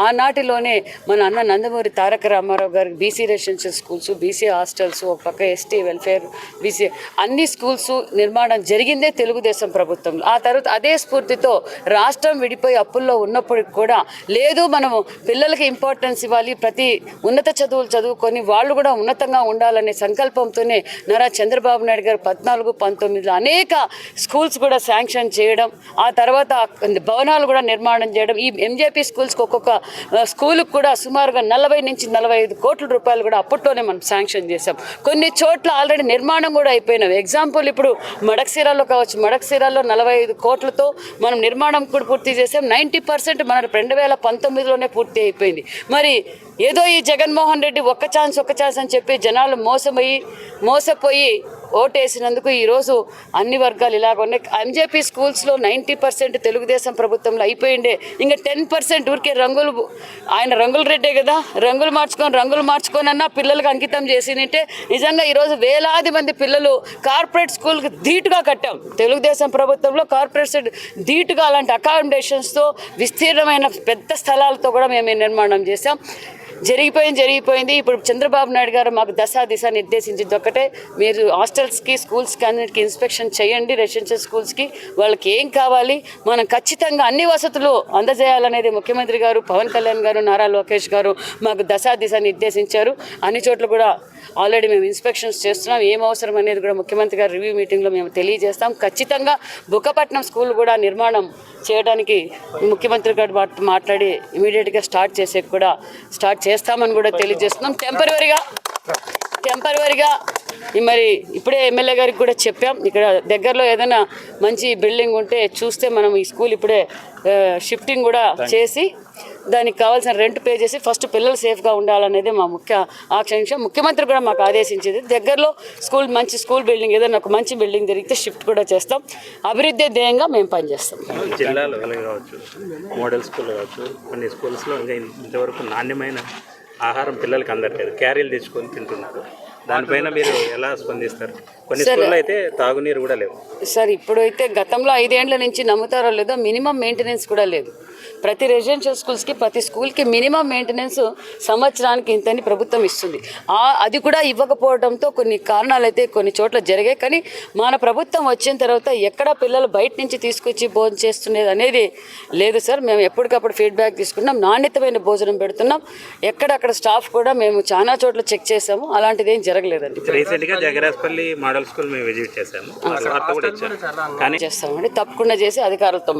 ఆనాటిలోనే మన అన్న Nandamuri Taraka Ramarao garu BC residential schools BC hostels ఒక పక్క ఎస్టీ వెల్ఫేర్ బీసీ అన్ని స్కూల్స్ నిర్మాణం జరిగిందే తెలుగుదేశం ప్రభుత్వంలో ఆ తర్వాత అదే స్ఫూర్తితో రాష్ట్రం విడిపోయి అప్పుల్లో ఉన్నప్పటికి కూడా లేదు మనము పిల్లలకి ఇంపార్టెన్స్ ఇవ్వాలి ప్రతి ఉన్నత చదువులు చదువుకొని వాళ్ళు కూడా ఉన్నతంగా ఉండాలనే సంకల్పంతోనే నారా చంద్రబాబు నాయుడు గారు పద్నాలుగు పంతొమ్మిదిలో అనేక స్కూల్స్ కూడా శాంక్షన్ చేయడం ఆ తర్వాత భవనాలు కూడా నిర్మాణం చేయడం ఈ ఎంజేపీ స్కూల్స్కి ఒక్కొక్క స్కూల్కి కూడా సుమారుగా నలభై నుంచి నలభై ఐదు కోట్ల రూపాయలు కూడా అప్పట్లోనే మనం శాంక్షన్ చేసాం కొన్ని చోట్ల ఆల్రెడీ నిర్మాణం కూడా అయిపోయినాం. ఎగ్జాంపుల్ ఇప్పుడు మడక్సీరాలో కావచ్చు మడక్సీరాలో నలభై ఐదు కోట్లతో మనం నిర్మాణం కూడా పూర్తి చేసాం నైంటీ పర్సెంట్ మన రెండు వేల పంతొమ్మిదిలోనే పూర్తి అయిపోయింది. మరి ఏదో ఈ జగన్మోహన్ రెడ్డి ఒక్క ఛాన్స్ ఒక్క ఛాన్స్ అని చెప్పి జనాలు మోసమయ్యి మోసపోయి ఓటేసినందుకు ఈరోజు అన్ని వర్గాలు ఇలాగ ఉన్నాయి. ఎంజేపీ స్కూల్స్లో నైంటీ పర్సెంట్ తెలుగుదేశం ప్రభుత్వంలో అయిపోయిండే. ఇంకా టెన్ పర్సెంట్ ఊరికే రంగులు ఆయన రంగుల రెడ్డే కదా. రంగులు మార్చుకొని రంగులు మార్చుకొని అన్నా పిల్లలకు అంకితం చేసినట్టే నిజంగా ఈరోజు వేలాది మంది పిల్లలు కార్పొరేట్ స్కూల్కి ధీటుగా కట్టాం. తెలుగుదేశం ప్రభుత్వంలో కార్పొరేట్ ధీటుగా అలాంటి అకామిడేషన్స్తో విస్తీర్ణమైన పెద్ద స్థలాలతో కూడా మేము నిర్మాణం చేసాం జరిగిపోయింది జరిగిపోయింది. ఇప్పుడు చంద్రబాబు నాయుడు గారు మాకు దశ దిశ నిర్దేశించింది ఒక్కటే. మీరు హాస్టల్స్కి స్కూల్స్కి అన్నిటికీ ఇన్స్పెక్షన్ చేయండి రెసిడెన్షియల్ స్కూల్స్కి. వాళ్ళకి ఏం కావాలి? మనం ఖచ్చితంగా అన్ని వసతులు అందజేయాలనేది ముఖ్యమంత్రి గారు పవన్ కళ్యాణ్ గారు నారా లోకేష్ గారు మాకు దశ దిశ నిర్దేశించారు. అన్ని చోట్ల కూడా ఆల్రెడీ మేము ఇన్స్పెక్షన్స్ చేస్తున్నాం. ఏం అవసరం అనేది కూడా ముఖ్యమంత్రి గారు రివ్యూ మీటింగ్లో మేము తెలియజేస్తాం. ఖచ్చితంగా బుక్కపట్నం స్కూల్ కూడా నిర్మాణం చేయడానికి ముఖ్యమంత్రి గారు మాట్- మాట్లాడి ఇమీడియట్గా స్టార్ట్ చేసే కూడా స్టార్ట్ చేస్తామని కూడా తెలియజేస్తున్నాం. టెంపరీగా టెంపరీగా మరి ఇప్పుడే ఎమ్మెల్యే గారికి కూడా చెప్పాం. ఇక్కడ దగ్గరలో ఏదైనా మంచి బిల్డింగ్ ఉంటే చూస్తే మనం ఈ స్కూల్ ఇప్పుడే షిఫ్టింగ్ కూడా చేసి దానికి కావాల్సిన రెంట్ పే చేసి ఫస్ట్ పిల్లలు సేఫ్గా ఉండాలనేది మా ముఖ్య ఆకాంక్ష ముఖ్యమంత్రి కూడా మాకు ఆదేశించింది. దగ్గరలో స్కూల్ మంచి స్కూల్ బిల్డింగ్ ఏదైనా ఒక మంచి బిల్డింగ్ జరిగితే షిఫ్ట్ కూడా చేస్తాం. అభివృద్ధి ధ్యేయంగా మేము పనిచేస్తాం. జిల్లాలో కావచ్చు మోడల్ స్కూల్ కావచ్చు కొన్ని స్కూల్స్లో ఇంకా ఇంతవరకు నాణ్యమైన ఆహారం పిల్లలకి అందట్లేదు. క్యారీలు తెచ్చుకొని తింటున్నారు. దానిపైన మీరు ఎలా స్పందిస్తారు? కొన్ని స్కూల్లో అయితే తాగునీరు కూడా లేవు. సార్ ఇప్పుడైతే గతంలో ఐదేండ్ల నుంచి నమ్ముతారో లేదో మినిమం మెయింటెనెన్స్ కూడా లేదు. ప్రతి రెసిడెన్షియల్ స్కూల్స్కి ప్రతి స్కూల్కి మినిమం మెయింటెనెన్స్ సంవత్సరానికి ఇంతని ప్రభుత్వం ఇస్తుంది. ఆ అది కూడా ఇవ్వకపోవడంతో కొన్ని కారణాలు అయితే కొన్ని చోట్ల జరిగాయి. కానీ మన ప్రభుత్వం వచ్చిన తర్వాత ఎక్కడ పిల్లలు బయట నుంచి తీసుకొచ్చి భోజనం చేస్తున్నది అనేది లేదు సార్. మేము ఎప్పటికప్పుడు ఫీడ్బ్యాక్ తీసుకుంటున్నాం. నాణ్యతమైన భోజనం పెడుతున్నాం. ఎక్కడక్కడ స్టాఫ్ కూడా మేము చాలా చోట్ల చెక్ చేసాము అలాంటిది ఏం జరగలేదండి రీసెంట్గా జగరాజ్పల్లి మోడల్ స్కూల్ మేము విజిట్ చేస్తామండి. తప్పకుండా చేసి అధికారులతో